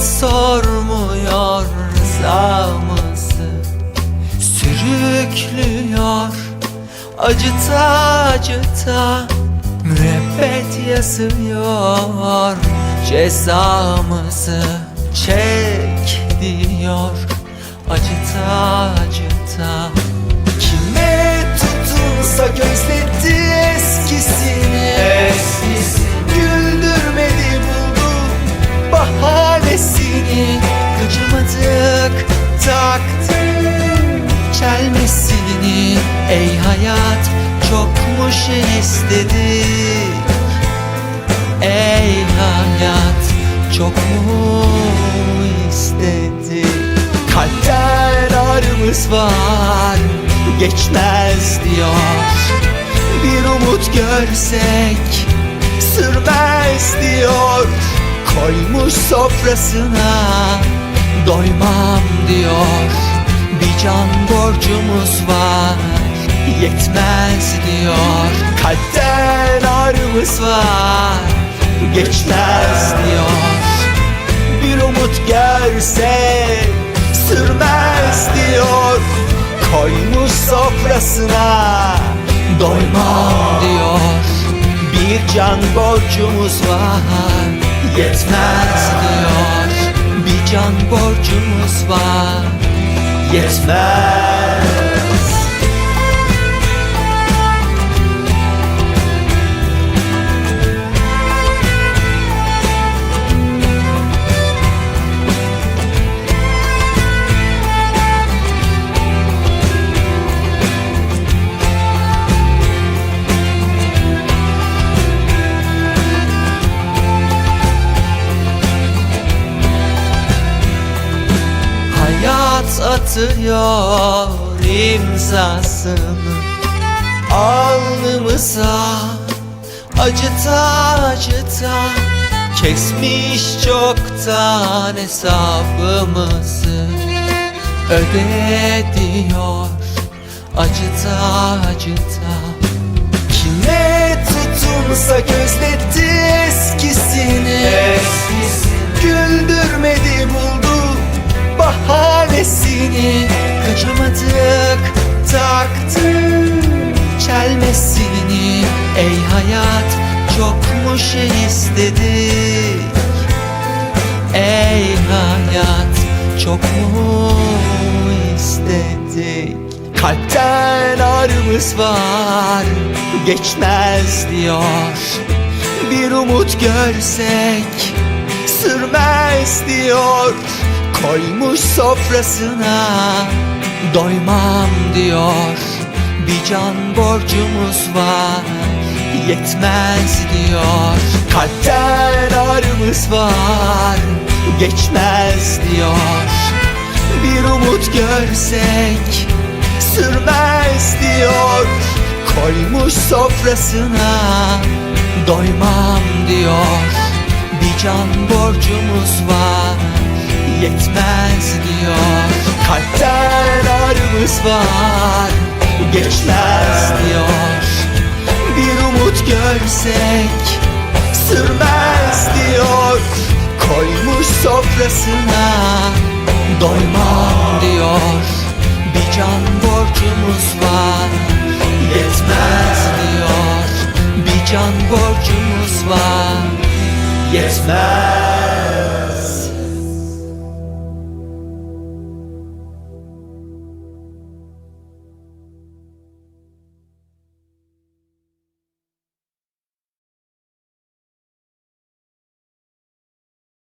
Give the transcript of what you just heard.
sormuyor zamızı Sürüklüyor acıta acıta Müebbet yazıyor. Cezamızı Çek diyor acıta acıta. Kime tutunsa gözleri çelmesini Ey hayat çok mu şey istedik Ey hayat çok mu istedik Kalpten ağrımız var geçmez diyor. Bir umut görsek sürmez diyor. Koymuş sofrasına doymam diyor Bir can borcumuz var. Yetmez diyor. Kalpten ağrımız var. Geçmez diyor. Bir umut görsek sürmez diyor. Koymuş sofrasına doymam diyor. Bir can borcumuz var. Yetmez diyor. Bir can borcumuz var yetmez Hayat atıyor imzasını. Alnımıza acıta acıta Kesmiş çoktan hesabımızı. Öde diyor acıta acıta. Kime tutunsa gözletti eskisini. Güldürmedi buldu bahanesini Kaçamadık taktı çelmesini. Ey hayat çok mu şey istedik? Ey hayat çok mu istedik? Kalpten ağrımız var geçmez diyor. Bir umut görsek sürmez diyor Koymuş sofrasına doymam diyor. Bir can borcumuz var yetmez diyor. Kalpten ağrımız var geçmez diyor. Bir umut görsek sürmez diyor. Koymuş sofrasına doymam diyor. Bir can borcumuz var yetmez diyor. Kalpten ağrımız var geçmez diyor. Bir umut görsek sürmez diyor. Koymuş sofrasına doymam diyor. Bir can borcumuz var yetmez diyor. Bir can borcumuz var yetmez